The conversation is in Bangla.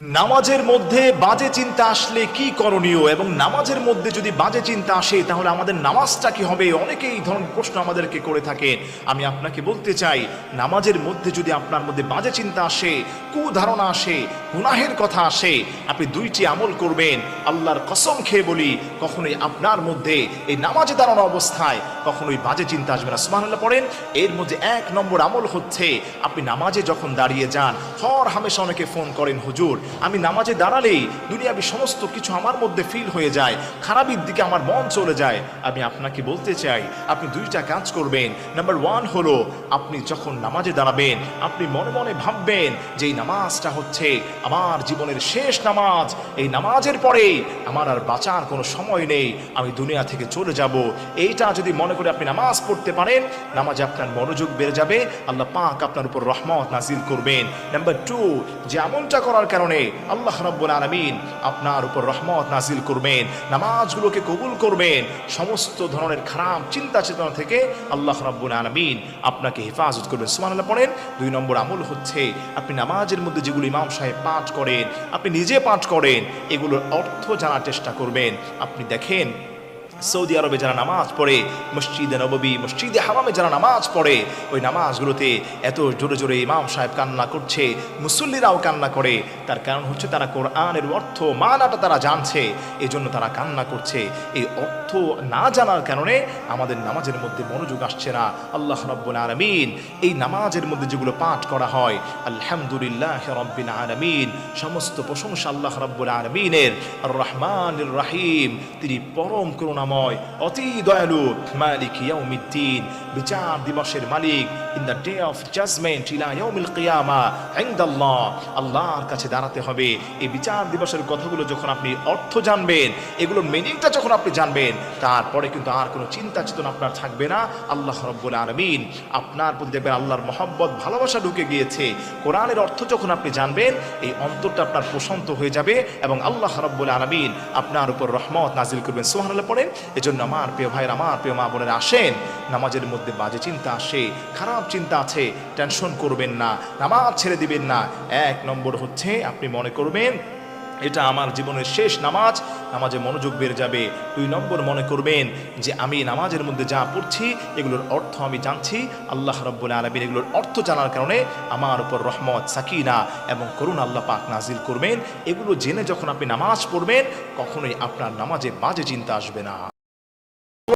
নামাজের মধ্যে বাজে চিন্তা আসলে কি করণীয়? এবং নামাজের মধ্যে যদি বাজে চিন্তা আসে, তাহলে আমাদের নামাজটা কি হবে? অনেকেই এই ধরনের প্রশ্ন আমাদেরকে করে থাকেন আমি আপনাকে বলতে চাই, নামাজের মধ্যে যদি আপনার মধ্যে বাজে চিন্তা আসে, কুধারণা আসে, গুনাহের কথা আসে, আপনি দুইটি আমল করবেন। আল্লাহর কসম খেয়ে বলি, কখনোই আপনার মধ্যে এই নামাজে দাঁড়ানো অবস্থায় কখনোই বাজে চিন্তা আসবে না। সুবহানাল্লাহ পড়েন, এর মধ্যে এক নম্বর আমল হচ্ছে, আপনি নামাজে যখন দাঁড়িয়ে যান, হর হামেশা অনেকে ফোন করেন, হুজুর আমি নামাজে দাঁড়ালেই দুনিয়াবি সমস্ত কিছু আমার মধ্যে ফিল হয়ে যায়, খারাপের দিকে আমার মন চলে যায়। আমি আপনাকে বলতে চাই, আপনি দুইটা কাজ করবেন। নাম্বার ওয়ান হলো, আপনি যখন নামাজে দাঁড়াবেন, আপনি মনে মনে ভাববেন যে এই নামাজটা হচ্ছে আমার জীবনের শেষ নামাজ। এই নামাজের পরে আমার আর বাঁচার কোনো সময় নেই। আমি দুনিয়া থেকে চলে যাব। এইটা যদি মনে করে আপনি নামাজ পড়তে পারেন, নামাজে আপনার মনোযোগ বেড়ে যাবে। আল্লাহ পাক আপনার উপর রহমত নাজিল করবেন। নাম্বার টু যে এমনটা করার কারণে আল্লাহ রব্বুল আলমিন আপনার উপর রহমত নাজিল করবেন, নামাজগুলোকে কবুল করবেন, সমস্ত ধরনের খারাপ চিন্তা চেতনা থেকে আল্লাহ রব্বুল আলমিন আপনাকে হেফাজত করবেন। সুমান আল্লাহ পড়েন, দুই নম্বর আমল হচ্ছে আপনি নামাজের মধ্যে যেগুলো ইমাম সাহেব পাঠ করেন, আপনি নিজে পাঠ করেন, এগুলোর অর্থ জানার চেষ্টা করবেন। আপনি দেখেন সৌদি আরবে যারা নামাজ পড়ে, মসজিদে নববী, মসজিদে হারামে যারা নামাজ পড়ে, ওই নামাজগুলোতে এত জোরে জোরে ইমাম সাহেব কান্না করছে, মুসল্লিরাও কান্না করে। তার কারণ হচ্ছে তারা কোরআনের অর্থ, মানাটা তারা জানছে এই জন্য তারা কান্না করছে। এই অর্থ না জানার কারণে আমাদের নামাজের মধ্যে মনোযোগ আসছে না। আল্লাহ রব্বুল আলমিন, এই নামাজের মধ্যে যেগুলো পাঠ করা হয়, আলহামদুলিল্লাহ রব্বিল আলমিন, সমস্ত প্রশংসা আল্লাহ রব্বুল আলমিনের রহমান রাহিম, তিনি পরম করুণাময় অতি দয়ালু, মালিক ইয়াউমিদ্দিন। বিচার দিবসের মালিক in the day of judgment ইলা ইয়াউমিল কিয়ামা, ইনদাল্লাহ। আল্লাহর কাছে দাঁড়াতে হবে। এই বিচার দিবসের কথাগুলো যখন আপনি অর্থ জানবেন, এগুলোর মিনিংটা যখন আপনি জানবেন, তারপরে কিন্তু আর কোনো চিন্তা চেতনা আপনার থাকবে না। আল্লাহ রব্বুল আলমিন আপনার প্রতি দেখবেন আল্লাহর মহব্বত, ভালোবাসা ঢুকে গিয়েছে। কোরআনের অর্থ যখন আপনি জানবেন, এই অন্তরটা আপনার প্রশান্ত হয়ে যাবে এবং আল্লাহ রব্বুল আলমিন আপনার উপর রহমত নাজিল করবেন। সোহানাল্লাহ পড়েন এজন্য আমার প্রিয় ভাইয়ের, আমার প্রিয় মা বোনেরা, আসেন। নামাজের মধ্যে বাজে চিন্তা আসে, খারাপ চিন্তা আছে, টেনশন করবেন না, নামাজ ছেড়ে দিবেন না। এক নম্বর হচ্ছে, আপনি মনে করবেন এটা আমার জীবনের শেষ নামাজ। নামাজে মনোযোগ বেড়ে যাবে। দুই নম্বর মনে করবেন যে, আমি নামাজের মধ্যে যা পড়ছি, এগুলোর অর্থ আমি জানছি। আল্লাহ রব্বুল আলমীর এগুলোর অর্থ জানার কারণে আমার উপর রহমত, সাকিনা এবং করুণ আল্লাহ পাক নাজিল করবেন। এগুলো জেনে যখন আপনি নামাজ পড়বেন, কখনোই আপনার নামাজে বাজে চিন্তা আসবে না।